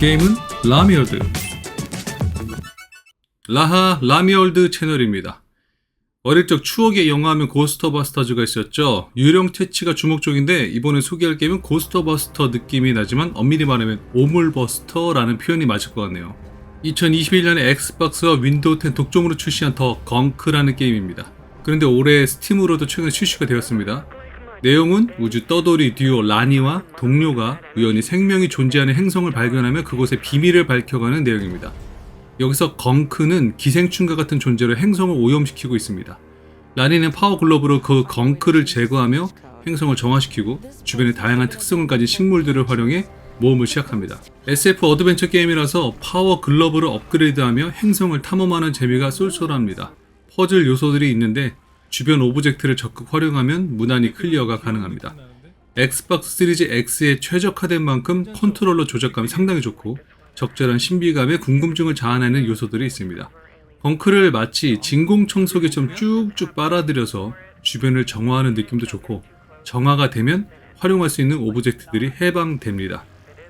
게임은 라미월드 라하 라미월드 채널입니다. 어릴 적 추억의 영화하면 고스터바스터즈가 있었죠. 유령 퇴치가 주목적인데 이번에 소개할 게임은 고스터바스터 느낌이 나지만 엄밀히 말하면 오물버스터라는 표현이 맞을 것 같네요. 2021년에 엑스박스와 윈도우 10 독점으로 출시한 더 건크라는 게임입니다. 그런데 올해 스팀으로도 최근 출시가 되었습니다. 내용은 우주 떠돌이 듀오 라니와 동료가 우연히 생명이 존재하는 행성을 발견하며 그곳의 비밀을 밝혀가는 내용입니다. 여기서 건크는 기생충과 같은 존재로 행성을 오염시키고 있습니다. 라니는 파워 글러브로 그 건크를 제거하며 행성을 정화시키고 주변에 다양한 특성을 가진 식물들을 활용해 모험을 시작합니다. SF 어드벤처 게임이라서 파워 글러브를 업그레이드하며 행성을 탐험하는 재미가 쏠쏠합니다. 퍼즐 요소들이 있는데 주변 오브젝트를 적극 활용하면 무난히 클리어가 가능합니다. 엑스박스 시리즈 X에 최적화된 만큼 컨트롤러 조작감이 상당히 좋고 적절한 신비감에 궁금증을 자아내는 요소들이 있습니다. 벙크를 마치 진공청소기처럼 쭉쭉 빨아들여서 주변을 정화하는 느낌도 좋고 정화가 되면 활용할 수 있는 오브젝트들이 해방됩니다.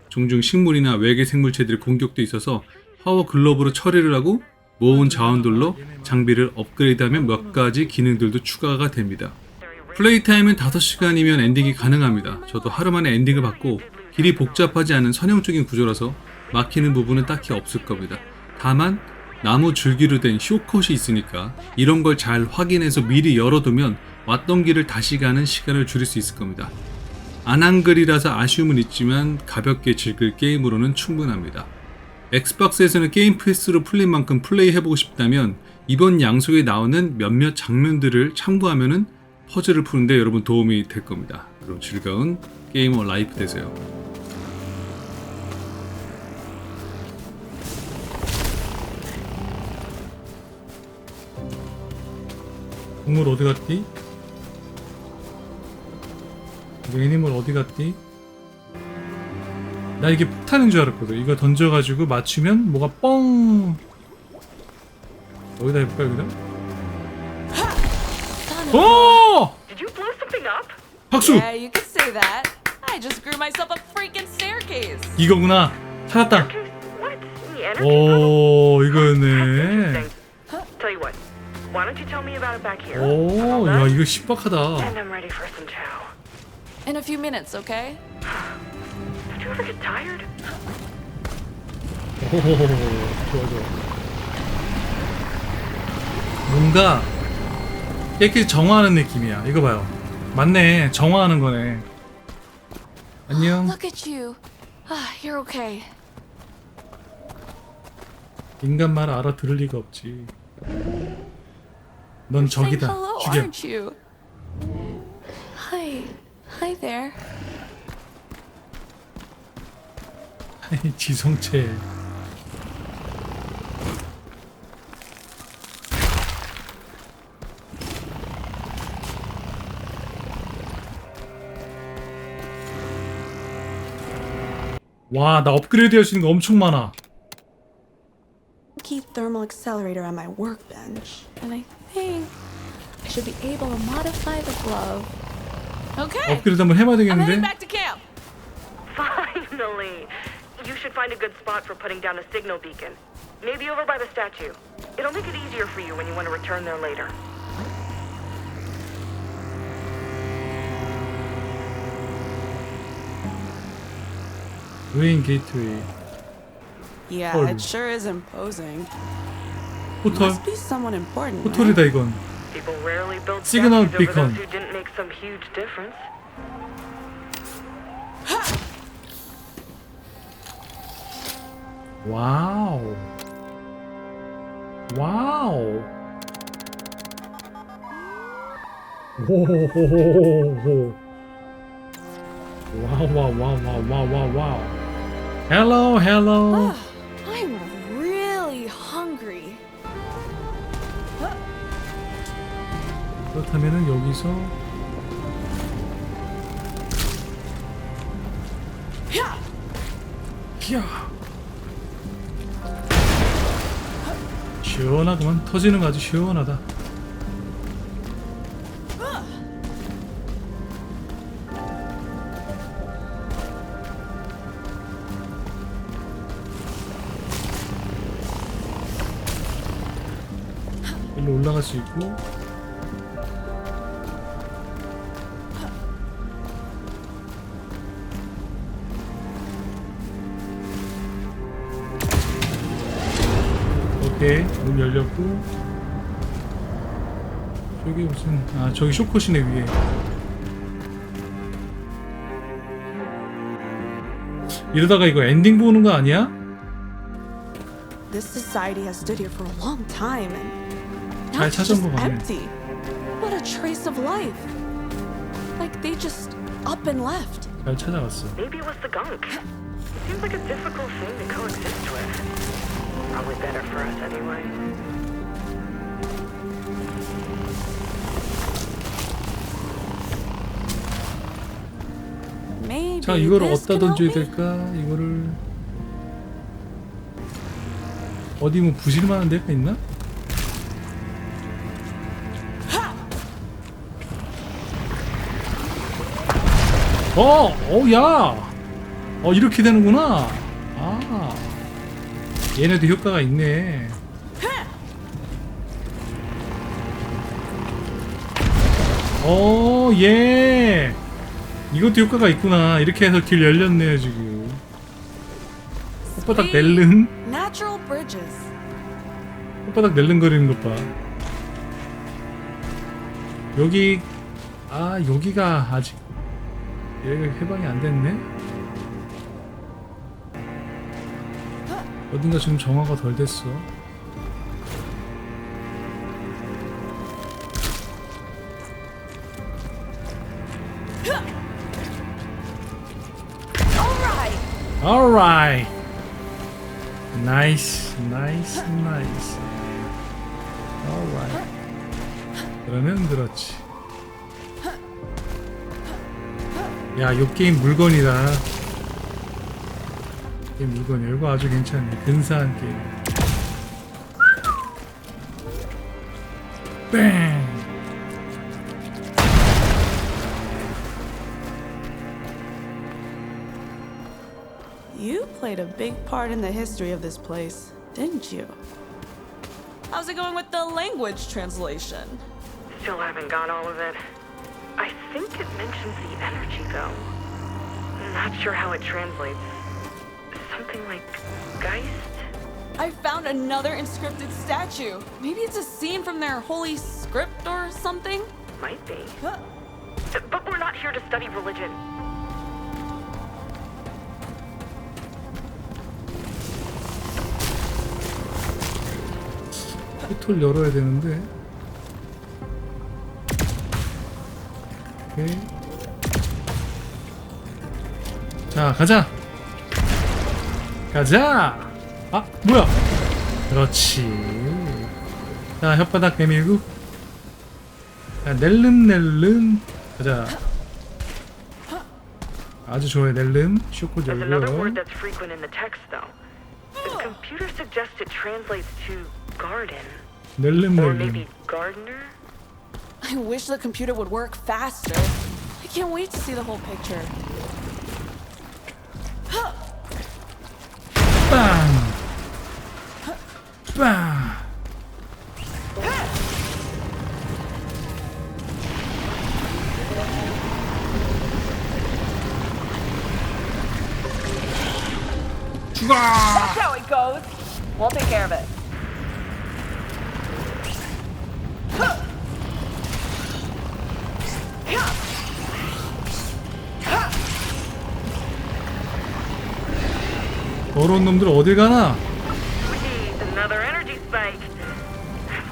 종종 식물이나 외계 생물체들의 공격도 있어서 파워 글러브로 처리를 하고 모은 자원들로 장비를 업그레이드하면 몇 가지 기능들도 추가가 됩니다. 플레이 타임은 5시간이면 엔딩이 가능합니다. 저도 하루 만에 엔딩을 받고 길이 복잡하지 않은 선형적인 구조라서 막히는 부분은 딱히 없을 겁니다. 다만 나무 줄기로 된 쇼컷이 있으니까 이런 걸 잘 확인해서 미리 열어두면 왔던 길을 다시 가는 시간을 줄일 수 있을 겁니다. 안한글이라서 아쉬움은 있지만 가볍게 즐길 게임으로는 충분합니다. 엑스박스에서는 게임 패스로 풀린 만큼 플레이해보고 싶다면 이번 양속에 나오는 몇몇 장면들을 참고하면은 퍼즐을 푸는데 여러분 도움이 될 겁니다. 그럼 즐거운 게이머 라이프 되세요. 동물 어디 갔디? 애니멀 어디 갔디? 나 이게 폭탄인 줄 알았거든. 이거 던져가지고 맞추면 뭐가 뻥. 여기다 해볼까 여기다? 오! Did you blow something up? 박수! Yeah, you could say that. I just grew myself a freaking staircase. 이거구나. 찾았다. What? The energy 오, puzzle? 이거네. Interesting. Tell you what. Why don't you tell me about it back here? 오, 야 이거 신박하다. And I'm ready for some chow. In a few minutes, okay? 오, 좋아 좋아. 뭔가 이렇게 정화하는 느낌이야. 이거 봐요. 맞네. 정화하는 거네. 안녕. Look at you. Ah, you're okay. 인간 말 알아들을 리가 없지. 넌 Saying 적이다. hello, 죽여. aren't you? Hi. Hi there. 지성체. 와, 나 업그레이드 할 수 있는 거 엄청 많아. key thermal accelerator on my workbench, and I think I should be able to modify the glove. Okay. 업그레이드 한번 해봐야 I'm heading 되겠는데? back to camp. Finally! You should find a good spot for putting down a signal beacon. Maybe over by the statue. It'll make it easier for you when you want to return there later. 루인 게이트웨이. Yeah, Hold. it sure is imposing. 포털. Must be someone important. right? 포털이다 이건. People rarely build Signal statues over beacon. those who didn't make some huge difference. 와우. 와우. 오호호호호호. 와우 와우 와우 와우 와우 와우 와우. 헬로 헬로. I'm really hungry. 그렇다면은 여기서 히야 시원하구만. 터지는 거 아주 시원하다. 일로 올라갈 수 있고. 오케이 문 열렸고 저기 무슨 아 저기 쇼컷이네 위에 이러다가 이거 엔딩 보는 거 아니야? This society has stood here for a long time and now 잘 it's 찾은 just 거 같네. empty. What a trace of life. Like they just up and left. 잘 찾아왔어 Maybe it was the gunk. It seems like a difficult thing to coexist with. Probably better for us anyway. Maybe 자 이거를 this 어디다 던져야? 될까? 이거를 어디 뭐 부실만한 데가 있나? 어! 어, 야! 어, 이렇게 되는구나! 아. 얘네도 효과가 있네. 어, 예! 이것도 효과가 있구나. 이렇게 해서 길 열렸네요, 지금. 혓바닥 낼름? 혓바닥 낼름거리는 것 봐. 여기, 아, 여기가 아직, 여기가 해방이 안 됐네? 어딘가 지금 정화가 덜 됐어. Nice, nice, nice. Alright. 그러면 그렇지. 야, 요 게임 물건이다. 이 물건 이거 아주 괜찮네. 근사한 게임. 뺑. You played a big part in the history of this place, didn't you? How's it going with the language translation? Still haven't got all of it. I think it mentions the energy, though. Not sure how it translates. Something like Geist? I found another inscripted statue. Maybe it's a scene from their holy script or something? Might be. Huh. But we're not here to study religion. 포털 열어야 되는데. 오케이. 자, 가자. 가자. 아, 뭐야? 그렇지. 자, 혓바닥 내밀고. 자, 낼름 가자. 아주 좋아요, 낼름. 쇼코 There's another word that's frequent in the text, though. The computer suggests it translates to garden. 낼름 Or 낼름. maybe gardener? I wish the computer would work faster. I can't wait to see the whole picture. 빵! 죽어! That's how it goes. We'll take care of it. 더러운 놈들 어딜 가나?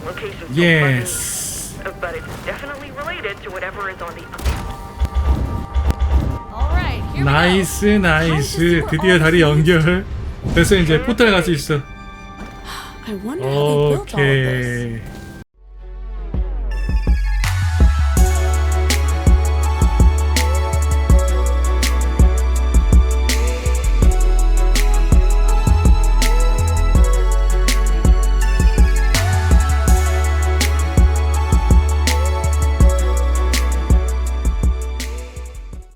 Location's so 예스. funny, but it's definitely related to whatever is on the All right, here. 나이스 나이스 드디어 다리 연결 됐어 이제 포탈 갈수 있어 I wonder how they built all of this. 오케이